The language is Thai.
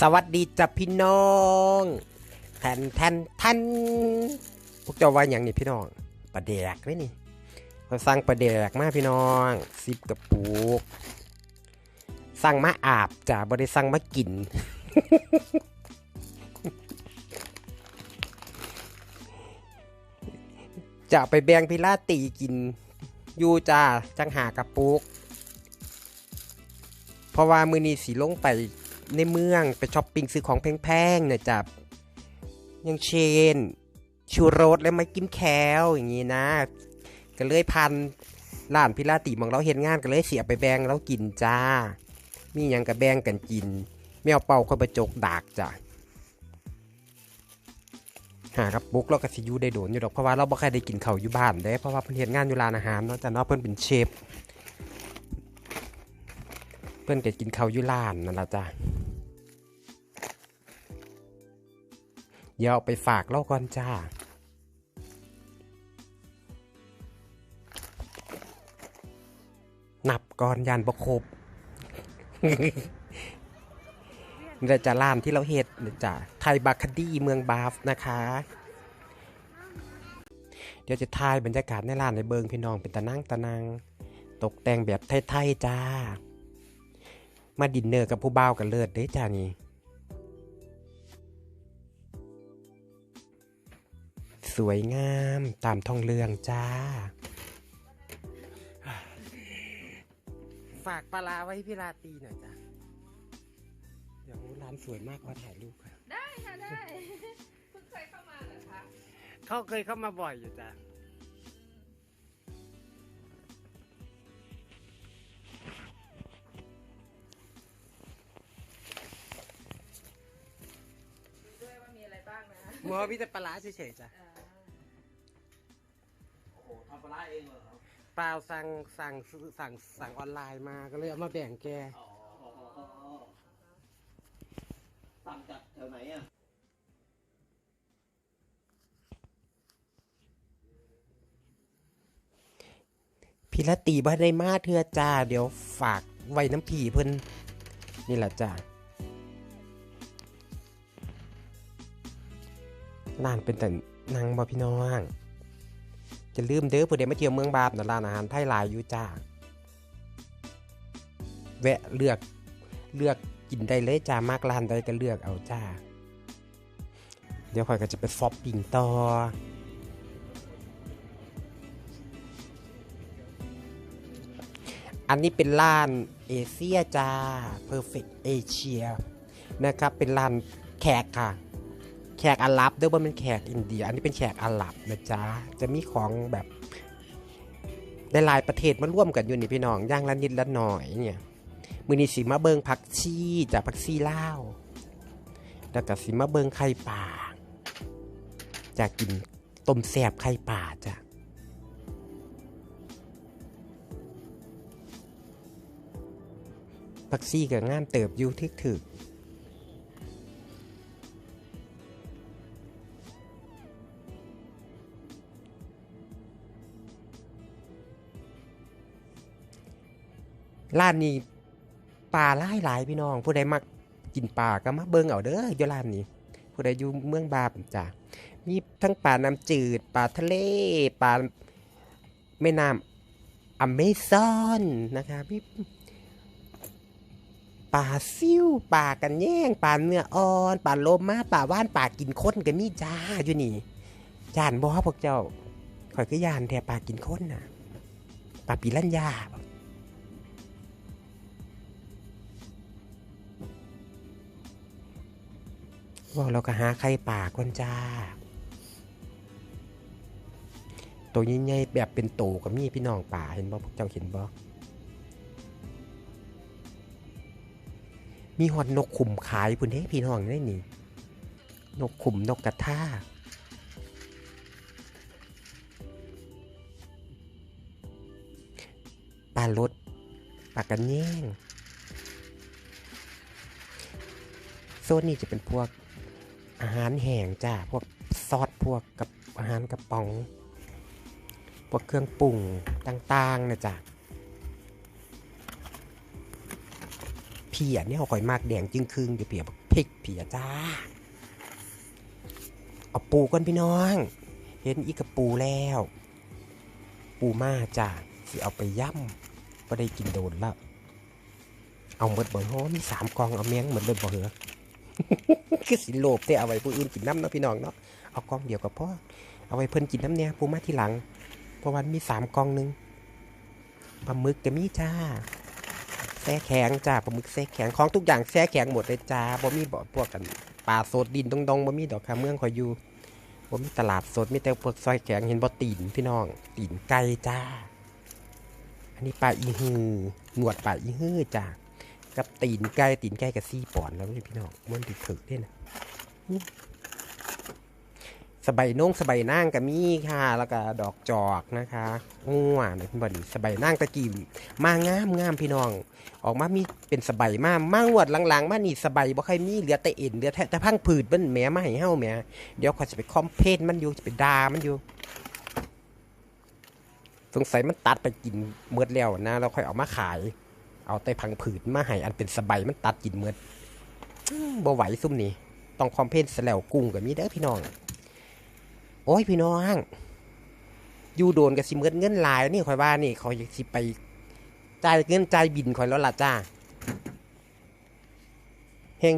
สวัสดีจ้ะพี่น้องแทนแทนแทนพวกเจ้าว่าอย่างนี้พี่น้องปลาแดกไหมนี่เขาสั่งปลาแดกมากพี่น้องสิบกระปุกสั่งมาอาบจ้ะบ่ได้สั่งมากิน จะเอาไปแบงพิลาตีกิน อยู่จ้าจังหากระปุก เพราะว่ามือนี้สีลงไป ในเมืองไปช้อปปิ้งซื้อของแพงๆเนี่ยจ้ะอยังเชนชูโรสและไม่กินแคลอย่างนี้นะ ก็เลยพันร้านพิลาติมองเราเห็นงานก็เลยเสียไปแบงแล้วกินจ้า มีหยังกับแบงกันกินไม่เอาเป่าเข้าไปจกดากจ้ะหากระปุกเราก็สิยูได้โดนอยู่ดอกเพราะว่าเราบ่เคยได้กินเขาอยู่บ้านเด้เพราะว่าเพิ่นเฮ็ดงานอยู่ร้านอาหารเนาะจ้ะเนาะเพิ่นเป็นเชฟ เพื่อนก็กินข้าวอยุลานนั่นละจ้ะเดี๋ยวเอาไปฝากเล่าก่อนจ้านับก่อนยันบครบนี่จะร้านที่เราเฮ็ดจ้ะไทยบาคดีเมืองบาฟนะคะ เดี๋ยวจะถ่ายบรรยากาศในร้านในเบิงพี่น้องเป็นตะนั่งตะนางตกแต่งแบบไทยๆจ้า มาดินเนอร์กับผู้บ่าวกันเลิศเด้จ้านี่สวยงามตามท้องเรื่องจ้า ฝากปลาร้าไว้ให้พี่ราตรีหน่อยจ้าเดี๋ยวร้านสวยมากขอถ่ายรูปค่ะได้ค่ะได้ เพิ่งเคยเข้ามาเหรอคะ เขาเคยเข้ามาบ่อยอยู่จ้า หมอพี่แต่ปลาร้าเฉยๆจ้ะอ่าโอ้โหทำปลาร้าเองเหรอครับเปล่าสั่งสั่งสั่งสั่งออนไลน์มาก็เลยเอามาแบ่งแก อ๋อสั่งจากแถวไหนอะพี่ละตีบ่ได้มาเถื่อจ้า เดี๋ยวฝากไว้น้ำผีเพิ่นนี่แหละจ้า ร้านเป็นแต่นางบ่พี่น้องจะลืมเด้อผู้ใดมาเที่ยวเมืองบาปนะร้านอาหารไทยหลายอยู่จ้าแวะเลือกเลือกกินได้เลยจ้ามากร้านใดก็เลือกเอาจ้า เดี๋ยวค่อยก็จะไปฟอปปิ้งต่ออันนี้เป็นร้านเอเชียจ้า Perfect Asia นะครับ เป็นร้านแขกค่ะ แขกอาหรับเด้วยว่าเป็นแขกอินเดีย อันนี้เป็นแขกอาหรับนะจ๊ะจะมีของแบบได้หลายประเทศมาร่วมกันอยู่นี่พี่น้องย่างละนิดละหน่อยเนี่ยมือนี้สิมาเบิงผักชีจากผักชีลาวแล้วก็สิมาเบิงไข่ป่าจากกินต้มแซ่บไข่ป่าจ้ะผักซี่กับงานเติบอยู่ทึกถึ ร้านนี้ปลาหลายหลายพี่น้อง ผู้ใดมักกินปลาก็มาเบิ่งเอาเด้ออยู่ร้านนี้ ผู้ใดอยู่เมืองบาปจ้ะมีทั้งปลาน้ำจืดปลาทะเลปลาแม่น้ำอเมซอนนะคะมีปลาซิ่วปลากันแย่งปลาเนื้ออ่อนปลาโลมาปลาว่านปลากินค้นกันนี่จ้าอยู่นี่จานบ่พวกเจ้าข่อยก็ยานแทปลากินค้นน่ะปลาปีลัญญาว่าเราก็หาไข่ป่าก่อนจ้า ตัวใหญ่ๆแบบเป็นโตก็มีพี่น้องป่าเห็นบ่พวกเจ้าเห็นบ่มีหอดนกขุมขายพุ่นเด้พี่น้องได้นี่ นกขุมนกกระทาปลารดปลากันแย่งโซนนี้จะเป็นพวก อาหารแห้งจ้าพวกซอสพวกกับอาหารกระป๋อง พวกเครื่องปรุงต่างๆนะจ้ะเพียเนี่ยเขาข่อยมากแดงจึงคึงเดี๋ยวเพียบักพริกเพียจ้าเอาปูก่อนพี่น้อง เห็นอีกกับปูแล้ว ปูมาจ้าสิเอาไปย่ำก็ได้กินโดนแล้วเอาหมดบ่อยโหมีสามกองเอาแมงหมดเลยบ่เหรอ คือสิโลภแต่เอาไว้ผู้อื่นกินน้ำเนาะพี่น้องเนาะเอากองเดียวกับพ่อเอาไว้เพิ่นกินน้ำเนี่ยปูมาที่หลังเพราะวันมีสามกองหนึ่งปลาหมึกก็มีจ้าแซ่แข็งจ้าปลาหมึกแซ่แข็งของทุกอย่างแซ่แข็งหมดเลยจ้าบ่มีบ่พวกกันปลาสดดินดงๆบ่มีดอกค่ะเมืองคอยอยู่บ่มีตลาดสดมีแต่พวกซอยแข็งเห็นบ่ตีนพี่น้องตีนไก่จ้า อันนี้ปลาอีฮือหนวดปลาอีฮือจ้า กับตีนไก่ตีนไก่กับซี่ปอนแล้วนี่พี่น้องมันติดถึกด้วยนะสบายน่งสบายนั่งกับมีค่ะ แล้วก็ดอกจอกนะคะง่วนะพี่บอดีสบายนั่งตะกี้มางามงามพี่น้อง ออกมามีเป็นสบายมากมางวดหลังๆ มานี่สบายบ่ใครมีเหลือแต่เอ็นเหลือแต่แต่พังผืดมันแหมมาให้เฮาแหมเดี๋ยวขอยจะไปคอมเพลนมันอยู่จะไปด่ามันอยู่ สงสัยมันตัดไปกินเมือดแล้วนะแล้วค่อยเอามาขาย เอาแต่พังผืดมาให้อันเป็นสบายมันตัดกินเมือดบ่ไหวซุ่มนี่ต้องคอมเพนสแลวกุ้งกับมีเด้อพี่น้อง โอ้ยพี่น้องอยู่โดนกับสิเมือดเงินลายนี่คอยว่านี่เขาอยากสิไปจ่ายเงินจ่ายบินคอยแล้วล่ะจ้าแหง